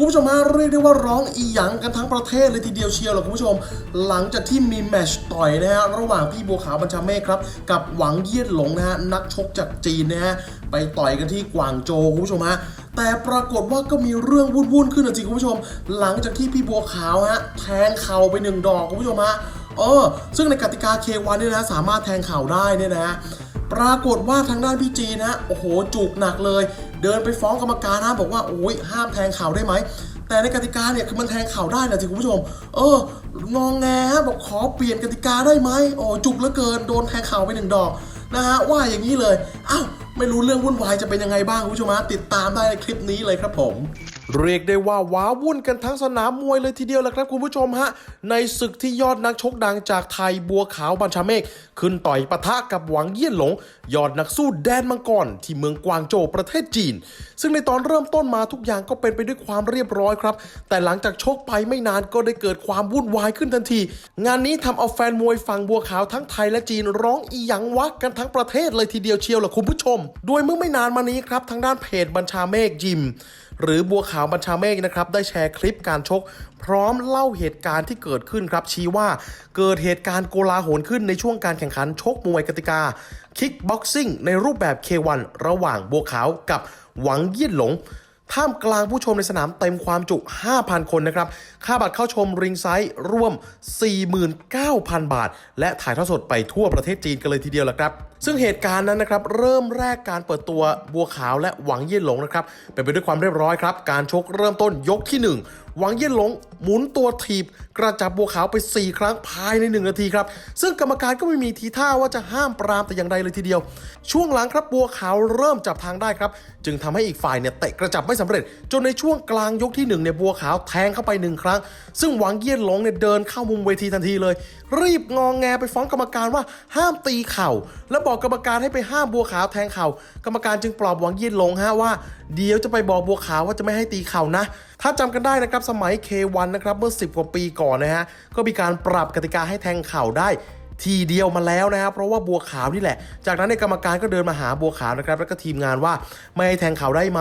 คุณผู้ชมฮะเรียกได้ว่าร้องอีหยังกันทั้งประเทศเลยทีเดียวเชียวหรอคุณผู้ชม หลังจากที่มีแมชต่อยนะฮะระหว่างพี่บัวขาวบัญชาเมฆครับ กับหวังเยี่ยนหลงนะฮะนักชกจากจีนนะฮะไปต่อยกันที่กวางโจคุณผู้ชมฮะแต่ปรากฏว่าก็มีเรื่องวุ่นๆขึ้นนะจริงคุณผู้ชม หลังจากที่พี่บัวขาวฮะแทงเข่าไปหนึ่งดอกคุณผู้ชมฮะเออซึ่งในกติกาเควันเนี่ยนะสามารถแทงเข่าได้เนี่ยนะปรากฏว่าทางด้านพี่จีนนะโอ้โหจุกหนักเลย เดินไปฟ้องกรรมการนะบอกว่าโอ้ยห้ามแทงเข่าได้ไหมแต่ในกติกาเนี่ยคือมันแทงเข่าได้นะสิคุณผู้ชม เอององแงบอกขอเปลี่ยนกติกาได้ไหมโอ้จุกเหลือเกินโดนแทงเข่าไปหนึ่งดอกนะฮะว่าอย่างนี้เลยอ้าวไม่รู้เรื่องวุ่นวายจะเป็นยังไงบ้างคุณผู้ชมฮะติดตามได้ในคลิปนี้เลยครับผม เรียกได้ว่าว้าวุ่นกันทั้งสนามมวยเลยทีเดียวแหละครับคุณผู้ชมฮะ ในศึกที่ยอดนักชกดังจากไทยบัวขาวบัญชาเมฆขึ้นต่อยปะทะกับหวังเยี่ยนหลง ยอดนักสู้แดนมังกรที่เมืองกวางโจวประเทศจีน ซึ่งในตอนเริ่มต้นมาทุกอย่างก็เป็นไปด้วยความเรียบร้อยครับ แต่หลังจากชกไปไม่นานก็ได้เกิดความวุ่นวายขึ้นทันที งานนี้ทำเอาแฟนมวยฝั่งบัวขาวทั้งไทยและจีนร้องอีหยังวะกันทั้งประเทศเลยทีเดียวเชียวล่ะคุณผู้ชม โดยเมื่อไม่นานมานี้ครับทางด้านเพจบัญชาเมฆยิม หรือบัวขาวบัญชาเมฆนะครับได้แชร์คลิปการชก พร้อมเล่าเหตุการณ์ที่เกิดขึ้นครับ ชี้ว่าเกิดเหตุการณ์โกลาหลขึ้นในช่วงการแข่งขันชกมวยกติกาคิกบ็อกซิ่งในรูปแบบ K1 ระหว่างบัวขาวกับหวังเยี่ยนหลง ท่ามกลางผู้ชมในสนามเต็มความจุ 5,000 คนนะครับ ค่าบัตรเข้าชมริงไซส์ร่วม 49,000 บาท และถ่ายทอดสดไปทั่วประเทศจีนกันเลยทีเดียวแหละครับ ซึ่งเหตุการณ์นั้นนะครับ เริ่มแรกการเปิดตัวบัวขาวและหวังเยี่ยนหลงนะครับ เป็นไปด้วยความเรียบร้อยครับ การชกเริ่มต้นยกที่ 1 หวังเยี่ยนหลงหมุนตัวถีบกระจับบัวขาวไป 4 ครั้งภายใน 1 นาทีครับ ซึ่งกรรมการก็ไม่มีทีท่าว่าจะห้ามปรามแต่อย่างใดเลยทีเดียว ช่วงหลังครับบัวขาวเริ่มจับทางได้ครับ จึงทำให้อีกฝ่ายเนี่ยเตะกระจับไม่สำเร็จ จนในช่วงกลางยกที่1เนี่ยบัวขาวแทงเข้าไปหนึ่งครั้ง ซึ่งหวังเยี่ยนหลงเนี่ยเดินเข้ามุมเวทีทันทีเลย รีบงองแงไปฟ้องกรรมการว่าห้ามตีเข่า และบอกกรรมการให้ไปห้ามบัวขาวแทงเข่ากรรมการจึงปลอบหวังเยี่ยนหลงฮะว่า เดี๋ยวจะไปบอกบัวขาวว่าจะไม่ให้ตีเข่านะถ้าจำกันได้นะครับสมัย K1 นะครับเมื่อ 10 กว่าปีก่อนนะฮะก็มีการปรับกติกาให้แทงเข่าได้ทีเดียวมาแล้วนะครับเพราะว่าบัวขาวนี่แหละ จากนั้นในกรรมการก็เดินมาหาบัวขาวนะครับแล้วก็ทีมงานว่าไม่ให้แทงเข่าได้ไหม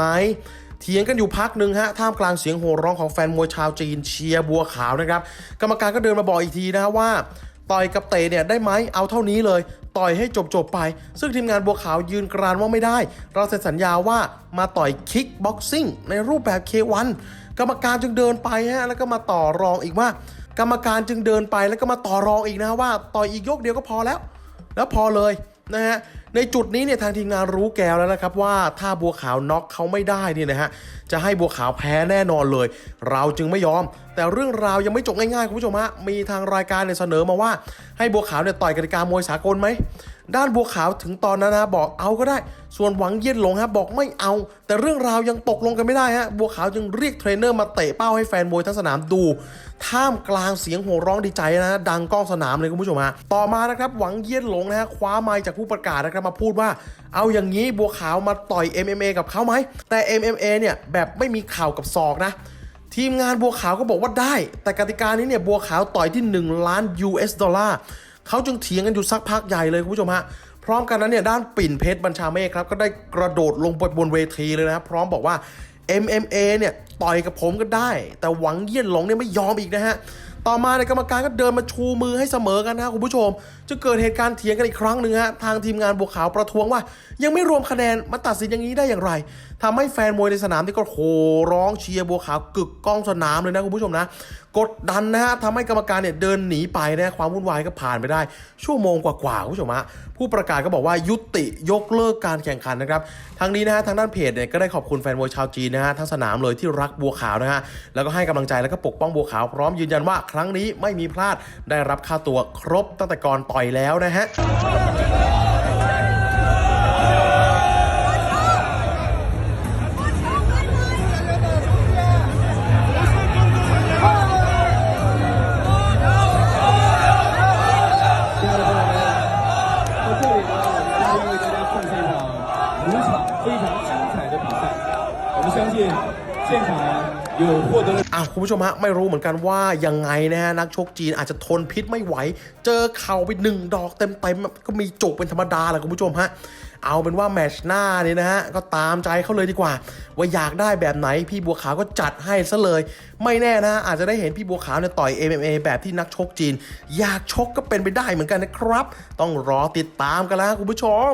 เถียงกันอยู่พักหนึ่งฮะท่ามกลางเสียงโห่ร้องของแฟนมวยชาวจีนเชียร์บัวขาวนะครับกรรมการก็เดินมาบอกอีกทีนะว่าต่อยกับเตะเนี่ยได้ไหมเอาเท่านี้เลย ต่อยให้จบจบๆไป ซึ่งทีมงานบัวขาวยืนกรานว่าไม่ได้ เราเซ็นสัญญาว่ามาต่อยคิกบ็อกซิ่งในรูปแบบ K1 กรรมการจึงเดินไปฮะแล้วก็มาต่อรองอีกว่า กรรมการจึงเดินไปแล้วก็มาต่อรองอีกนะว่า ต่อยอีกยกเดียวก็พอแล้ว แล้วพอเลยนะฮะในจุดนี้เนี่ยทางทีมงานรู้แก้วแล้วนะครับว่าถ้าบัวขาวน็อกเขาไม่ได้เนี่ยนะฮะจะให้บัวขาวแพ้แน่นอนเลย เราจึงไม่ยอม แต่เรื่องราวยังไม่จบง่ายๆคุณผู้ชมฮะมีทางรายการเนี่ยเสนอมาว่า ให้บัวขาวเนี่ยต่อยกติกามวยสากลไหมด้านบัวขาวถึงตอนนั้นนะบอกเอาก็ได้ ส่วนหวังเย็นหลงฮะบอกไม่เอา แต่เรื่องราวยังตกลงกันไม่ได้ฮะบัวขาวจึงเรียกเทรนเนอร์มาเตะเป้าให้แฟนมวยทั้งสนามดู ท่ามกลางเสียงโห่ร้องดีใจนะฮะดังก้องสนามเลยคุณผู้ชมฮะต่อมานะครับหวังเย็นหลงนะฮะคว้าไมค์จากผู้ประกาศนะครับมาพูดว่า เอาอย่างนี้บัวขาวมาต่อย MMA กับเขาไหม แต่ MMA เนี่ยแบบไม่มีข่าวกับศอกนะ ทีมงานบัวขาวก็บอกว่าได้ แต่กติกานี้เนี่ยบัวขาวต่อยที่ 1 ล้าน US ดอลลาร์เขาจึงเถียงกันอยู่สักพักใหญ่เลยคุณผู้ชมฮะพร้อมกันนั้นเนี่ยด้านปิ่นเพชรบัญชาเมฆครับก็ได้กระโดดลงไปบนเวทีเลยนะครับพร้อมบอกว่า MMA เนี่ยต่อยกับผมก็ได้ แต่หวังเยี่ยนหลงเนี่ยไม่ยอมอีกนะฮะ ต่อมาในกรรมการก็เดินมาชูมือให้เสมอกันนะคุณผู้ชมจะเกิดเหตุการณ์เถียงกันอีกครั้งหนึ่งฮะทางทีมงานบัวขาวประท้วงว่า ยังไม่รวมคะแนนมาตัดสินอย่างนี้ได้อย่างไรทำให้แฟนมวยในสนามที่ก็โหร้องเชียร์บัวขาวกึกก้องสนามเลยนะคุณผู้ชมนะกดดันนะฮะทำให้กรรมการเนี่ยเดินหนีไปนะความวุ่นวายก็ผ่านไปได้ ชั่วโมงกว่าๆคุณผู้ชมฮะผู้ประกาศก็บอกว่ายุติยกเลิกการแข่งขันนะครับทางนี้นะฮะทางด้านเพจเนี่ยก็ได้ขอบคุณแฟนมวยชาวจีนนะฮะทั้งสนามเลยที่รักบัวขาวนะฮะแล้วก็ให้กำลังใจแล้วก็ปกป้องบัวขาวพร้อมยืนยันว่ารั้งนี้ไม่มีพลาดได้รับค่าตัวครบตั้งแต่ก่อนต่อยแล้วนะฮะ 亲爱的朋友们，在这里呢，大家为大家奉献一场五场非常精彩的比赛。我们相信现场有获得了。 อ้าวคุณผู้ชมฮะไม่รู้เหมือนกันว่ายังไงนะฮะนักชกจีนอาจจะทนพิษไม่ไหว เจอเข่าไปหนึ่งดอกเต็มๆก็มีจุกเป็นธรรมดาแหละคุณผู้ชมฮะเอาเป็นว่าแมชหน้าเนี่ยนะฮะก็ตามใจเขาเลยดีกว่า ว่าอยากได้แบบไหนพี่บัวขาวก็จัดให้ซะเลย ไม่แน่นะอาจจะได้เห็นพี่บัวขาวเนี่ยต่อย MMA แบบที่นักชกจีน อยากชกก็เป็นไปได้เหมือนกันนะครับ ต้องรอติดตามกันแล้วคุณผู้ชม